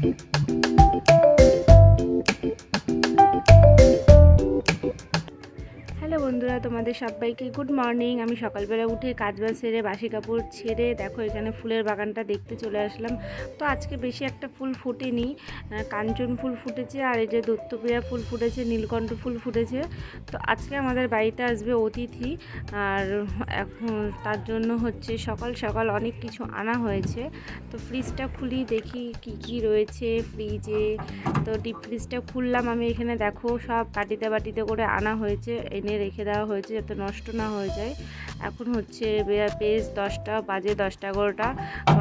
Thank you. তোমাদের সবাইকে good morning আমি সকালবেলা উঠে কাজ বাজ সেরে, বাসি কাপড় ছেড়ে, দেখো এখানে ফুলের বাগানটা দেখতে চলে আসলাম। তো আজকে বেশি একটা ফুল ফোটেনি কাঞ্চন ফুল ফুটেছে আর এই যে দত্তপ্রিয়া ফুল ফুটেছে, নীলকণ্ঠ ফুল ফুটেছে। তো আজকে আমাদের বাড়িতে আসবে অতিথি আর এখন তার জন্য হচ্ছে সকাল সকাল অনেক কিছু আনা হয়েছে। তো ফ্রিজটা খুলি, দেখি কি কি রয়েছে ফ্রিজে তো ডিপ ফ্রিজটা খুললাম আমি, এখানে দেখো সব বাটিতে বাটিতে করে আনা হয়েছে, এনে রেখে দেওয়া হয়েছে যাতে নষ্ট না হয়ে যায়। এখন হচ্ছে বেশ দশটা বাজে দশটা এগারোটা।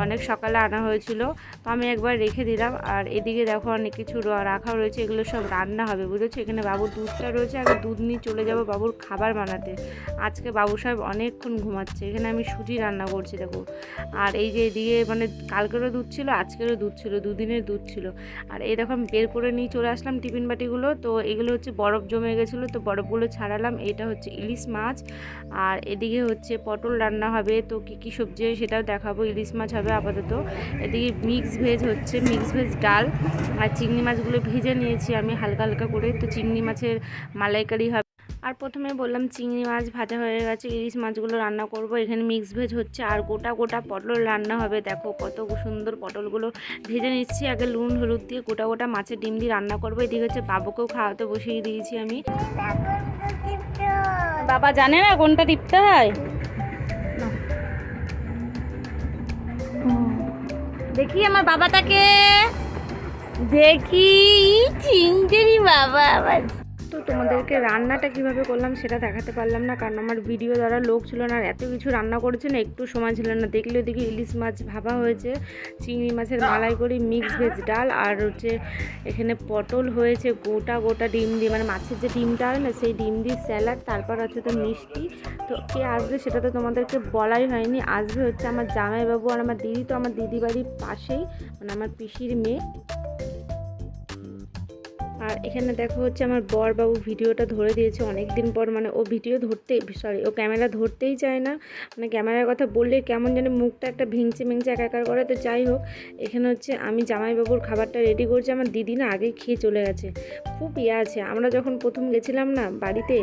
অনেক সকালে আনা হয়েছিল। তো আমি একবার রেখে দিলাম। আর এদিকে দেখো অনেক কিছু রাখা রয়েছে। এগুলো সব রান্না হবে, বুঝেছ? এখানে বাবুর দুধটা রয়েছে। আগে দুধ নিয়ে চলে যাব বাবুর খাবার বানাতে। আজকে বাবু সাহেব অনেকক্ষণ ঘুমাচ্ছে। এখানে আমি সুজি রান্না করছি, দেখো। আর এই যে এদিকে মানে কালকেরও দুধ ছিল, আজকেরও দুধ ছিল, দুদিনের দুধ ছিল। আর এই দেখো আমি বের করে নিয়ে চলে আসলাম টিফিন বাটিগুলো। তো এগুলো হচ্ছে বরফ জমে গেছিল। তো বরফগুলো ছাড়ালাম। এটা হচ্ছে ইলিশ মাছ। আর এদিকে হচ্ছে পটল রান্না হবে, তো কী কী সবজি হয় সেটাও দেখাবো। ইলিশ মাছ হবে আপাতত। এদিকে মিক্স ভেজ হচ্ছে মিক্স ভেজ ডাল। আর চিংড়ি মাছগুলো ভেজে নিয়েছি আমি হালকা হালকা করে। তো চিংড়ি মাছের মালাইকারি হবে আর প্রথমে বললাম চিংড়ি মাছ ভাজা হয়ে গেছে, ইলিশ মাছগুলো রান্না করব। এখানে মিক্স ভেজ হচ্ছে আর গোটা গোটা পটল রান্না হবে। দেখো কত সুন্দর পটলগুলো ভেজে নিচ্ছি। আগে নুন, হলুদ দিয়ে গোটা গোটা মাছের ডিম দিয়ে রান্না করব। এদিকে হচ্ছে বাবুকেও খাওয়াতে বসিয়ে দিয়েছি আমি। বাবা জানে না কোনটা টিপতে হয়? দেখি আমার বাবাটাকে। দেখি চিংড়ি বাবা আবার তো তোমাদেরকে রান্নাটা কীভাবে করলাম সেটা দেখাতে পারলাম না, কারণ আমার ভিডিও দ্বারা লোক ছিল না আর এত কিছু রান্না করেছে না, একটু সময় ছিল না। দেখলে দেখি ইলিশ মাছ ভাবা হয়েছে, চিংড়ি মাছের মালাই করে মিক্স ভেজ ডাল, আর হচ্ছে এখানে পটল হয়েছে, গোটা গোটা ডিম দিয়ে মানে মাছের যে ডিমটা হয় না, সেই ডিম দিয়ে স্যালাড তারপর আছে তো মিষ্টি। তো কে আসবে সেটা তো তোমাদেরকে বলাই হয়নি। আসবে হচ্ছে আমার জামাইবাবু আর আমার দিদি, তো আমার দিদি বাড়ির পাশেই মানে আমার পিসির মেয়ে। আর এখানে দেখো হচ্ছে আমার বর বাবু ভিডিওটা ধরে দিয়েছে অনেক দিন পর মানে ও ভিডিও ধরতে সরি ও ক্যামেরা ধরতেই চায় না। মানে ক্যামেরার কথা বললে কেমন যেন মুখটা একটা ভেঙচে ভেঙচে একাকার করে। তো যাই হোক, এখানে হচ্ছে আমি জামাইবাবুর খাবারটা রেডি করছি। আমার দিদি না আগেই খেয়ে চলে গেছে। খুব ইয়ে আছে। আমরা যখন প্রথম গেছিলাম না বাড়িতে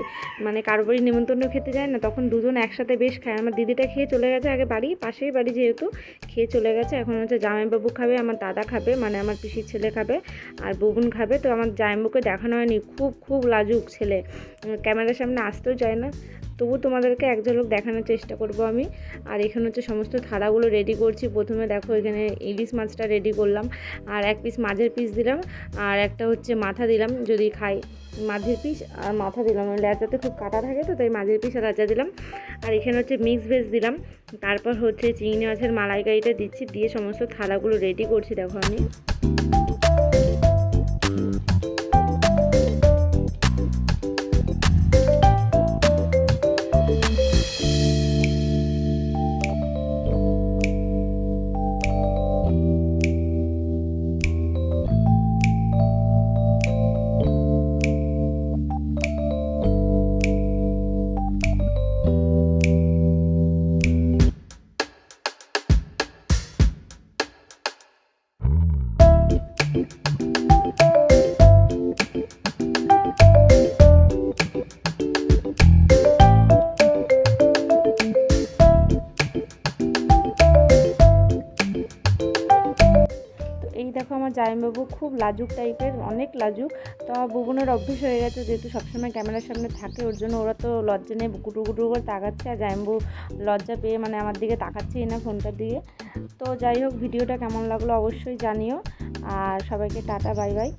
মানে কারও বাড়ি নেমন্তন্ন খেতে যায় না, তখন দুজন একসাথে বেশ খায়। আমার দিদিটা খেয়ে চলে গেছে আগে বাড়ি, পাশেই বাড়ি যেহেতু, খেয়ে চলে গেছে। এখন হচ্ছে জামাইবাবু খাবে, আমার দাদা খাবে মানে আমার পিসির ছেলে খাবে, আর বগুন খাবে। তো আমার জামাইবাবুকে দেখানো হয়নি। খুব খুব লাজুক ছেলে। ক্যামেরার সামনে আসতেও চায় না। তবু তোমাদেরকে এক ঝলক দেখানোর চেষ্টা করব আমি। আর এখানে হচ্ছে সমস্ত থালাগুলো রেডি করছি। প্রথমে দেখো এখানে ইলিশ মাছটা রেডি করলাম। আর এক পিস মাঝের পিস দিলাম। আর একটা হচ্ছে মাথা দিলাম যদি খাই। মাঝের পিস আর মাথা দিলাম। লেজাতে খুব কাটা থাকে তো, তাই মাঝের পিস আর লেজা দিলাম। আর এখানে হচ্ছে মিক্স ভেজ দিলাম। তারপর হচ্ছে চিংড়ি মাছের মালাইকারিটা দিচ্ছি। দিয়ে সমস্ত থালাগুলো রেডি করছি, দেখো আমি। thank you. আমার জামাইবাবু খুব লাজুক টাইপের, অনেক লাজুক। তো আমার বুবনের অভ্যেস হয়ে গেছে যেহেতু সবসময় ক্যামেরার সামনে থাকে, ওর জন্য ওরা তো লজ্জা নেই কুটু কুটু করে তাকাচ্ছে আর জামাইবাবু লজ্জা পেয়ে মানে আমার দিকে তাকাচ্ছেই না ফোনটার দিকে। তো যাই হোক, ভিডিওটা কেমন লাগল অবশ্যই জানিও। আর সবাইকে টাটা, বাই বাই।